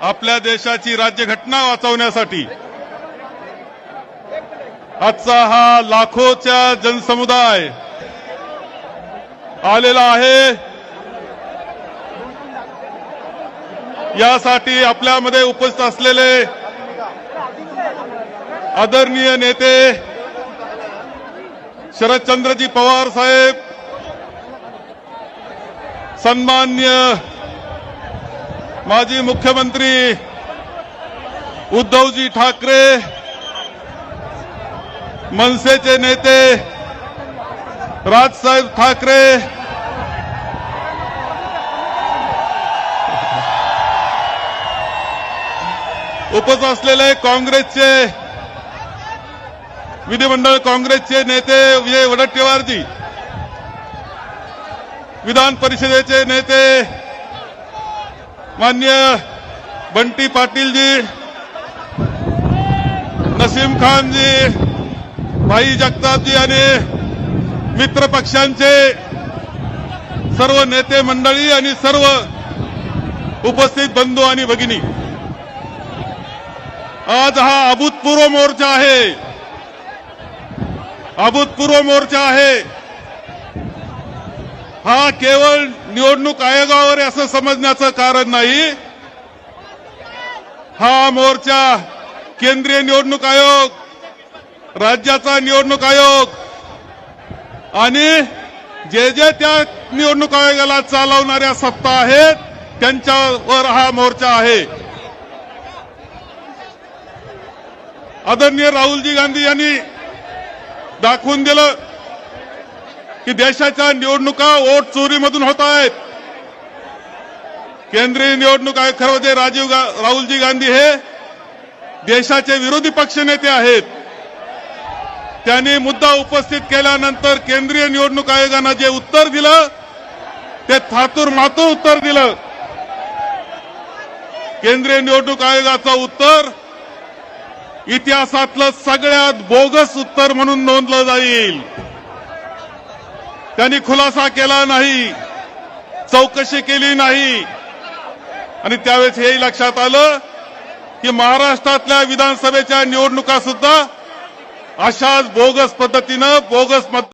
आपल्या देशाची राज्यघटना वाचवण्यासाठी. आजचा हा लाखोच्या जनसमुदाय आलेला आहे. यासाठी आपल्यामध्ये उपस्थित असलेले आदरणीय नेते शरदचंद्रजी पवार साहेब सन्मान्य माजी मुख्यमंत्री उद्धवजी ठाकरे मनसेचे नेते राजसाहेब ठाकरे उपस्थित असलेले काँग्रेसचे विधिमंडळ काँग्रेसचे नेते विजय वडट्टीवारजी विधान परिषदेचे नेते मान्य बंटी पाटीलजी नसीम खानजी भाई जगतापजी आणि मित्र पक्षांचे सर्व नेते मंडळी आणि सर्व उपस्थित बंधू आणि भगिनी आज हा अभूतपूर्व मोर्चा आहे. अभूतपूर्व मोर्चा आहे. हा केवळ निवडणूक आयोगावर असं समजण्याचं कारण नाही. हा मोर्चा केंद्रीय निवडणूक आयोग राज्याचा निवडणूक आयोग आणि जे जे त्या निवडणूक आयोगाला चालवणाऱ्या सत्ता आहेत त्यांच्यावर हा मोर्चा आहे. आदरणीय राहुलजी गांधी यांनी दाखवून दिलं की देशाच्या निवडणुका वोट चोरीमधून होत आहेत. केंद्रीय निवडणूक आयोग खरं म्हणजे राजीव गा राहुलजी गांधी हे देशाचे विरोधी पक्षनेते आहेत. त्यांनी मुद्दा उपस्थित केल्यानंतर केंद्रीय निवडणूक आयोगानं जे उत्तर दिलं ते थातूर मातूर उत्तर दिलं. केंद्रीय निवडणूक आयोगाचं उत्तर इतिहासातलं सगळ्यात बोगस उत्तर म्हणून नोंदलं जाईल. त्यांनी खुलासा केला नाही चौकशी केली नाही. आणि त्यावेळेस हेही लक्षात आलं की महाराष्ट्रातल्या विधानसभेच्या निवडणुका सुद्धा अशाच बोगस पद्धतीनं बोगस मत